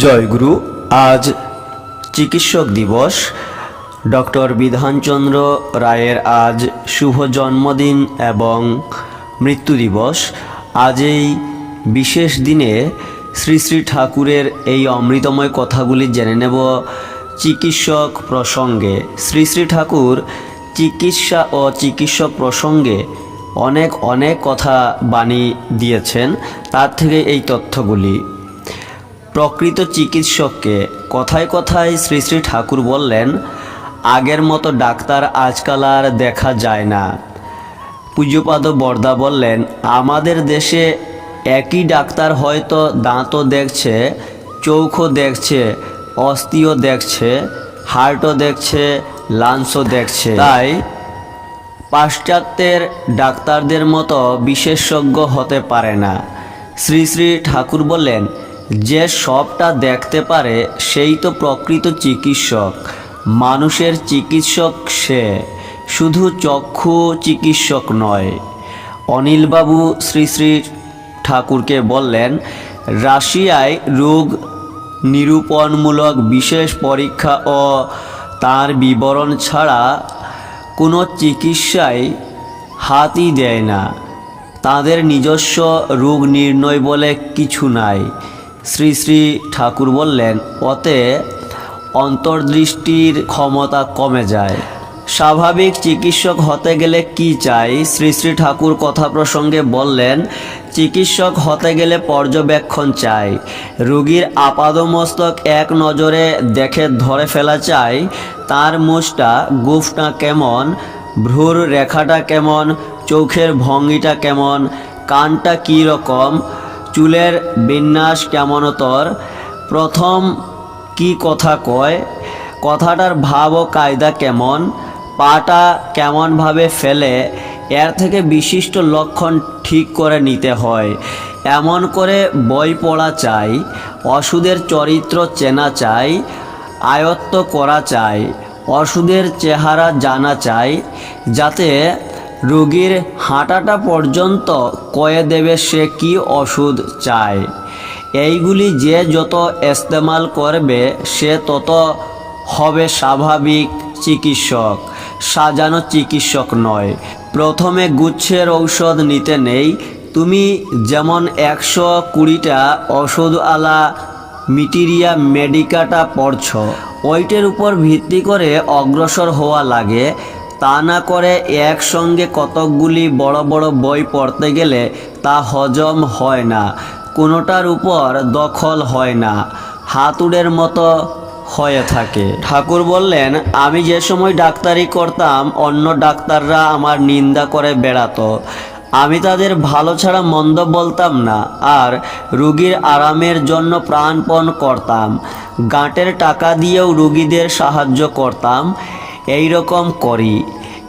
জয়গুরু আজ চিকিৎসক দিবস। ডক্টর বিধানচন্দ্র রায়ের আজ শুভ জন্মদিন এবং মৃত্যু দিবস। আজ এই বিশেষ দিনে শ্রী শ্রী ঠাকুরের এই অমৃতময় কথাগুলি জেনে নেব চিকিৎসক প্রসঙ্গে। শ্রী শ্রী ঠাকুর চিকিৎসা ও চিকিৎসক প্রসঙ্গে অনেক অনেক কথা বাণী দিয়েছেন। তার থেকে এই তথ্যগুলি প্রকৃত চিকিৎসককে কথায় কথায় শ্রী শ্রী ঠাকুর বললেন, আগের মতো ডাক্তার আজকাল আর দেখা যায় না। পূজ্যপাদ বর্দা বললেন, আমাদের দেশে একই ডাক্তার হয়তো দাঁতও দেখছে চৌখো দেখছে, অস্থিও দেখছে, হার্টও দেখছে, লাংসও দেখছে। তাই পাশ্চাত্যের ডাক্তারদের মতো বিশেষজ্ঞ হতে পারে না। শ্রী শ্রী ঠাকুর বললেন যে সবটা দেখতে পারে, সেই তো প্রকৃত চিকিৎসক। মানুষের চিকিৎসক সে, শুধু চক্ষু চিকিৎসক নয়। অনিলবাবু শ্রী শ্রী ঠাকুরকে বললেন, রাশিয়ায় রোগ নিরূপণমূলক বিশেষ পরীক্ষা ও তার বিবরণ ছাড়া কোনো চিকিৎসায় হাতই দেয় না। তাদের নিজস্ব রোগ নির্ণয় বলে কিছু নাই। শ্রী শ্রী ঠাকুর বললেন ওতে অন্তর্দৃষ্টির ক্ষমতা কমে যায়। স্বাভাবিক চিকিৎসক হতে গেলে কি চাই? শ্রী শ্রী ঠাকুর কথা প্রসঙ্গে বললেন, চিকিৎসক হতে গেলে পর্যবেক্ষণ চাই। রোগীর আপাদমস্তক এক নজরে দেখে ধরে ফেলা চাই। তার মুখটা গুফটা কেমন? ভ্রুর রেখাটা কেমন? চোখের ভঙ্গিটা কেমন? কানটা কী রকম? চুলের বিন্যাস কেমনতর প্রথম কি কথা কয়? কথাটার ভাব ও কায়দা কেমন? পাটা কেমনভাবে ফেলে? এর থেকে বিশিষ্ট লক্ষণ ঠিক করে নিতে হয়। এমন করে বই পড়া চাই অসুদের চরিত্র চেনা চাই, আয়ত্ত করা চাই অসুদের চেহারা জানা চাই, যাতে রোগীর হাঁটাটা পর্যন্ত কয়ে দেবে সে কি ওষুধ চায়। এইগুলি যে যত ইস্তেমাল করবে, সে তত হবে স্বাভাবিক চিকিৎসক, সাজানো চিকিৎসক নয়। প্রথমে গুচ্ছের ঔষধ নিতে নেই। তুমি যেমন একশো কুড়িটা ওষুধ আলা মিটিরিয়া মেডিকাটা পড়ছ, ওইটের উপর ভিত্তি করে অগ্রসর হওয়া লাগে। তা না করে একসঙ্গে কতকগুলি বড় বড় বই পড়তে গেলে তা হজম হয় না, কোনোটার উপর দখল হয় না, হাতুড়ের মতো হয়ে থাকে। ঠাকুর বললেন, আমি যে সময় ডাক্তারি করতাম, অন্য ডাক্তাররা আমার নিন্দা করে বেড়াতো। আমি তাদের ভালো ছাড়া মন্দ বলতাম না, আর রুগীর আরামের জন্য প্রাণপণ করতাম। গাঁটের টাকা দিয়েও রুগীদের সাহায্য করতাম। এই রকম করি।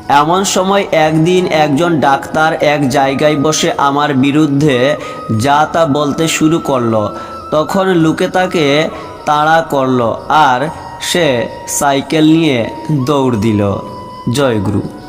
এমন সময় একদিন একজন ডাক্তার এক জায়গায় বসে আমার বিরুদ্ধে যা তা বলতে শুরু করল। তখন লোকে তাকে তাড়া করল আর সে সাইকেল নিয়ে দৌড় দিল। জয় গুরু।